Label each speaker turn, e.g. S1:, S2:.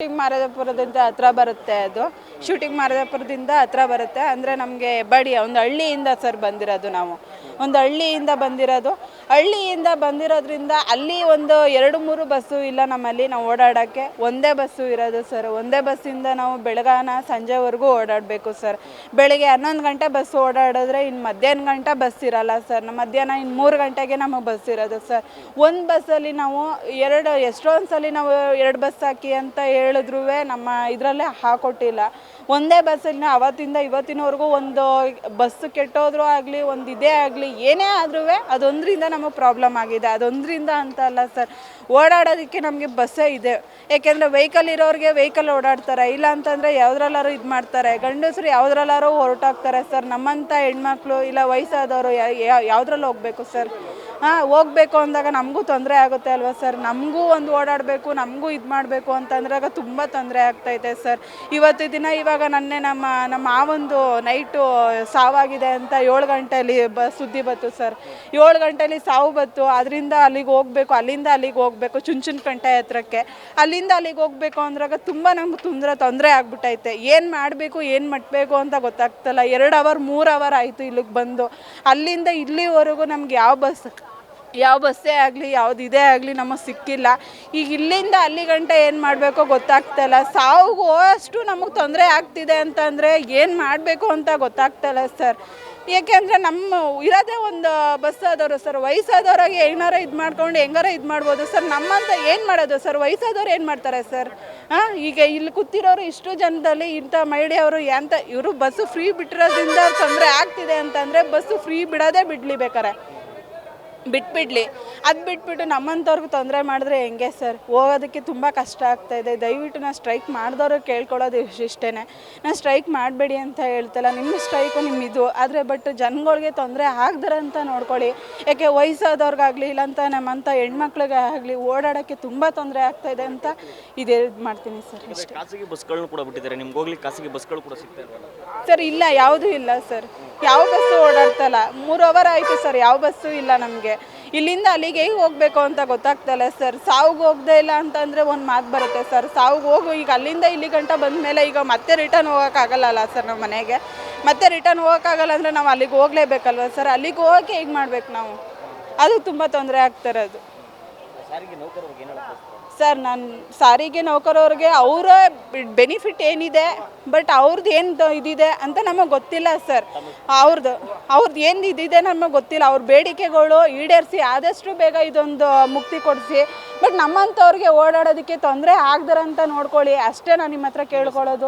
S1: Shooting ಮಾರದಪುರದಿಂದ ಹತ್ರ ಬರುತ್ತೆ ಅದು. ಶೂಟಿಂಗ್ ಮಾರದಪುರದಿಂದ ಹತ್ರ ಬರುತ್ತೆ. ಅಂದರೆ ನಮಗೆ ಬಡಿ, ಒಂದು ಹಳ್ಳಿಯಿಂದ ಸರ್ ಬಂದಿರೋದು ನಾವು. ಒಂದು ಹಳ್ಳಿಯಿಂದ ಬಂದಿರೋದು. ಹಳ್ಳಿಯಿಂದ ಬಂದಿರೋದ್ರಿಂದ ಅಲ್ಲಿ ಒಂದು ಎರಡು ಮೂರು ಬಸ್ಸು ಇಲ್ಲ ನಮ್ಮಲ್ಲಿ ನಾವು ಓಡಾಡೋಕ್ಕೆ. ಒಂದೇ ಬಸ್ಸು ಇರೋದು ಸರ್. ಒಂದೇ ಬಸ್ಸಿಂದ ನಾವು ಬೆಳಗಾನ ಸಂಜೆವರೆಗೂ ಓಡಾಡಬೇಕು ಸರ್. ಬೆಳಗ್ಗೆ ಹನ್ನೊಂದು ಗಂಟೆ ಬಸ್ ಓಡಾಡಿದ್ರೆ ಇನ್ನು ಮಧ್ಯಾಹ್ನ ಗಂಟೆ ಬಸ್ ಇರಲ್ಲ ಸರ್. ನಮ್ಮ ಮಧ್ಯಾಹ್ನ ಇನ್ನು ಮೂರು ಗಂಟೆಗೆ ನಮಗೆ ಬಸ್ ಇರೋದು ಸರ್. ಒಂದು ಬಸ್ಸಲ್ಲಿ ನಾವು ಎರಡು ಎಷ್ಟೊಂದು ಸಲ ನಾವು ಎರಡು ಬಸ್ ಹಾಕಿ ಅಂತ ಹೇಳಿದ್ರೂ ನಮ್ಮ ಇದರಲ್ಲೇ ಹಾಕೊಟ್ಟಿಲ್ಲ. ಒಂದೇ ಬಸ್ಸಲ್ಲಿ ಅವತ್ತಿಂದ ಇವತ್ತಿನವರೆಗೂ ಒಂದು ಬಸ್ ಕೆಟ್ಟೋದ್ರು ಆಗಲಿ, ಒಂದು ಇದೇ ಆಗಲಿ, ಏನೇ ಆದ್ರೂ ಅದೊಂದರಿಂದ ನಮಗೆ ಪ್ರಾಬ್ಲಮ್ ಆಗಿದೆ. ಅದೊಂದರಿಂದ ಅಂತ ಅಲ್ಲ ಸರ್ ಓಡಾಡೋದಕ್ಕೆ ನಮಗೆ ಬಸ್ಸೇ ಇದೆ. ಏಕೆಂದರೆ ವೆಹಿಕಲ್ ಇರೋರಿಗೆ ವೆಹಿಕಲ್ ಓಡಾಡ್ತಾರೆ. ಇಲ್ಲ ಅಂತಂದರೆ ಯಾವುದ್ರಲ್ಲಾರು ಇದು ಮಾಡ್ತಾರೆ. ಗಂಡಸರು ಯಾವುದ್ರಲ್ಲಾರು ಹೊರಟಾಗ್ತಾರೆ ಸರ್ ನಮ್ಮಂಥ ಹೆಣ್ಮಕ್ಳು, ಇಲ್ಲ ವಯಸ್ಸಾದವರು ಯಾವುದ್ರಲ್ಲಿ ಹೋಗಬೇಕು ಸರ್ ಹಾಂ, ಹೋಗ್ಬೇಕು ಅಂದಾಗ ನಮಗೂ ತೊಂದರೆ ಆಗುತ್ತೆ ಅಲ್ವಾ ಸರ್? ನಮಗೂ ಒಂದು ಓಡಾಡಬೇಕು, ನಮಗೂ ಇದು ಮಾಡಬೇಕು ಅಂತಂದ್ರಾಗ ತುಂಬ ತೊಂದರೆ ಆಗ್ತೈತೆ ಸರ್. ಇವತ್ತು ದಿನ ಇವಾಗ ನನ್ನೆ ನಮ್ಮ ನಮ್ಮ ಮಾವಂದು ನೈಟು ಸಾವಾಗಿದೆ ಅಂತ ಏಳು ಗಂಟೆಯಲ್ಲಿ ಬ, ಸುದ್ದಿ ಬಂತು ಸರ್. ಏಳು ಗಂಟೆಯಲ್ಲಿ ಸಾವು ಬಂತು. ಅದರಿಂದ ಅಲ್ಲಿಗೆ ಹೋಗಬೇಕು, ಅಲ್ಲಿಂದ ಅಲ್ಲಿಗೆ ಹೋಗ್ಬೇಕು ಚುಂಚನಕಂಟೆ ಹತ್ರಕ್ಕೆ. ಅಲ್ಲಿಂದ ಅಲ್ಲಿಗೆ ಹೋಗಬೇಕು ಅಂದ್ರಾಗ ತುಂಬ ನಮ್ಗೆ ತೊಂದರೆ ತೊಂದರೆ ಆಗ್ಬಿಟ್ಟೈತೆ. ಏನು ಮಾಡಬೇಕು, ಏನು ಮಟ್ಟಬೇಕು ಅಂತ ಗೊತ್ತಾಗ್ತಲ್ಲ. ಎರಡು ಅವರ್ ಮೂರು ಅವರ್ ಆಯಿತು ಇಲ್ಲಿಗೆ ಬಂದು. ಅಲ್ಲಿಂದ ಇಲ್ಲಿವರೆಗೂ ನಮ್ಗೆ ಯಾವ ಬಸ್ ಯಾವ ಬಸ್ಸೇ ಆಗಲಿ, ಯಾವ್ದು ಇದೇ ಆಗಲಿ ನಮಗೆ ಸಿಕ್ಕಿಲ್ಲ. ಈಗ ಇಲ್ಲಿಂದ ಅಲ್ಲಿ ಗಂಟೆ ಏನು ಮಾಡಬೇಕೋ ಗೊತ್ತಾಗ್ತಾಯಿಲ್ಲ ಸಾವುಗೂ ಅಷ್ಟು ನಮಗೆ ತೊಂದರೆ ಆಗ್ತಿದೆ ಅಂತಂದರೆ ಏನು ಮಾಡಬೇಕು ಅಂತ ಗೊತ್ತಾಗ್ತಾಯಿಲ್ಲ ಸರ್. ಏಕೆಂದರೆ ನಮ್ಮ ಇರೋದೇ ಒಂದು ಬಸ್ ಆದವರು ಸರ್. ವಯಸ್ಸಾದವ್ರಾಗೆ ಏನಾರ ಇದು ಮಾಡ್ಕೊಂಡು ಹೆಂಗಾರ ಇದು ಮಾಡ್ಬೋದು ಸರ್. ನಮ್ಮಂತ ಏನು ಮಾಡೋದು ಸರ್? ವಯಸ್ಸಾದವ್ರು ಏನು ಮಾಡ್ತಾರೆ ಸರ್? ಹಾಂ, ಈಗ ಇಲ್ಲಿ ಕೂತಿರೋರು ಇಷ್ಟು ಜನದಲ್ಲಿ ಇಂಥ ಮಹಿಳೆಯವರು ಎಂಥ ಇವರು ಬಸ್ಸು ಫ್ರೀ ಬಿಟ್ಟಿರೋದ್ರಿಂದ ತೊಂದರೆ ಆಗ್ತಿದೆ ಅಂತಂದರೆ ಬಸ್ಸು ಫ್ರೀ ಬಿಡೋದೇ ಬಿಡಲಿ ಬೇಕಾರೆ. ಬಿಟ್ಬಿಡ್ಲಿ. ಅದು ಬಿಟ್ಬಿಟ್ಟು ನಮ್ಮಂಥವ್ರಿಗೆ ತೊಂದರೆ ಮಾಡಿದ್ರೆ ಹೆಂಗೆ ಸರ್? ಹೋಗೋದಕ್ಕೆ ತುಂಬ ಕಷ್ಟ ಆಗ್ತಾ ಇದೆ. ದಯವಿಟ್ಟು ನಾನು ಸ್ಟ್ರೈಕ್ ಮಾಡಿದವ್ರು ಕೇಳ್ಕೊಳ್ಳೋದು ಇಷ್ಟೇ ನಾನು ಸ್ಟ್ರೈಕ್ ಮಾಡಬೇಡಿ ಅಂತ ಹೇಳ್ತಲ್ಲ ನಿಮ್ಮ ಸ್ಟ್ರೈಕು ನಿಮ್ಮಿದು ಆದರೆ ಬಟ್ ಜನಗಳಿಗೆ ತೊಂದರೆ ಆಗ್ದಾರ ಅಂತ ನೋಡ್ಕೊಳ್ಳಿ. ಯಾಕೆ ವಯಸ್ಸಾದವ್ರಿಗಾಗಲಿ ಇಲ್ಲಂತ ನಮ್ಮಂಥ ಹೆಣ್ಮಕ್ಳಿಗೆ ಆಗಲಿ ಓಡಾಡೋಕ್ಕೆ ತುಂಬ ತೊಂದರೆ ಆಗ್ತಾ ಇದೆ ಅಂತ ಇದೇ ಇದು ಮಾಡ್ತೀನಿ ಸರ್ ಇಷ್ಟೇ
S2: ಖಾಸಗಿ ಬಸ್ಗಳನ್ನು ಕೂಡ ಬಿಟ್ಟಿದ್ದಾರೆ. ನಿಮ್ಗೆ ಹೋಗ್ಲಿಕ್ಕೆ ಖಾಸಗಿ ಬಸ್ಗಳು ಕೂಡ ಸಿಗ್ತಾ
S1: ಸರ್ ಇಲ್ಲ ಯಾವುದೂ ಇಲ್ಲ ಸರ್. ಯಾವ ಬಸ್ಸು ಓಡಾಡ್ತಲ್ಲ? ಮೂರು ಅವರ್ ಆಯಿತು ಸರ್ ಯಾವ ಬಸ್ಸು ಇಲ್ಲ ನಮಗೆ. ಇಲ್ಲಿಂದ ಅಲ್ಲಿಗೆ ಹೇಗೆ ಹೋಗಬೇಕು ಅಂತ ಗೊತ್ತಾಗ್ತಲ್ಲ ಸರ್? ಸಾವುಗೆ ಹೋಗದೆ ಇಲ್ಲ ಅಂತಂದರೆ ಒಂದು ಮಾತು ಬರುತ್ತೆ ಸರ್. ಸಾವುಗೆ ಹೋಗು, ಈಗ ಅಲ್ಲಿಂದ ಇಲ್ಲಿ ಗಂಟ ಬಂದಮೇಲೆ ಈಗ ಮತ್ತೆ ರಿಟರ್ನ್ ಹೋಗೋಕ್ಕಾಗಲ್ಲ ಸರ್ ನಮ್ಮ ಮನೆಗೆ? ಮತ್ತೆ ರಿಟರ್ನ್ ಹೋಗೋಕ್ಕಾಗಲ್ಲ ಅಂದರೆ ನಾವು ಅಲ್ಲಿಗೆ ಹೋಗಲೇಬೇಕಲ್ವ ಸರ್? ಅಲ್ಲಿಗೆ ಹೋಗಕ್ಕೆ ಹೇಗೆ ಮಾಡ್ಬೇಕು ನಾವು? ಅದು ತುಂಬ ತೊಂದರೆ ಆಗ್ತಿರೋದು ಸರ್, ನಾನು ಸಾರಿಗೆ ನೌಕರವ್ರಿಗೆ ಅವರ ಬೆನಿಫಿಟ್ ಏನಿದೆ, ಬಟ್ ಅವ್ರದ್ದು ಏನು ಇದಿದೆ ಅಂತ ನಮಗೆ ಗೊತ್ತಿಲ್ಲ ಸರ್. ಅವ್ರದ್ದು ಅವ್ರದ್ದು ಏನು ಇದಿದೆ ನಮಗೆ ಗೊತ್ತಿಲ್ಲ. ಅವ್ರ ಬೇಡಿಕೆಗಳು ಈಡೇರಿಸಿ ಆದಷ್ಟು ಬೇಗ ಇದೊಂದು ಮುಕ್ತಿ ಕೊಡಿಸಿ. ಬಟ್ ನಮ್ಮಂಥವ್ರಿಗೆ ಓಡಾಡೋದಕ್ಕೆ ತೊಂದರೆ ಆಗ್ದಾರಂತ ನೋಡ್ಕೊಳ್ಳಿ. ಅಷ್ಟೇ ನಾನು ನಿಮ್ಮ ಹತ್ರ ಕೇಳ್ಕೊಳ್ಳೋದು.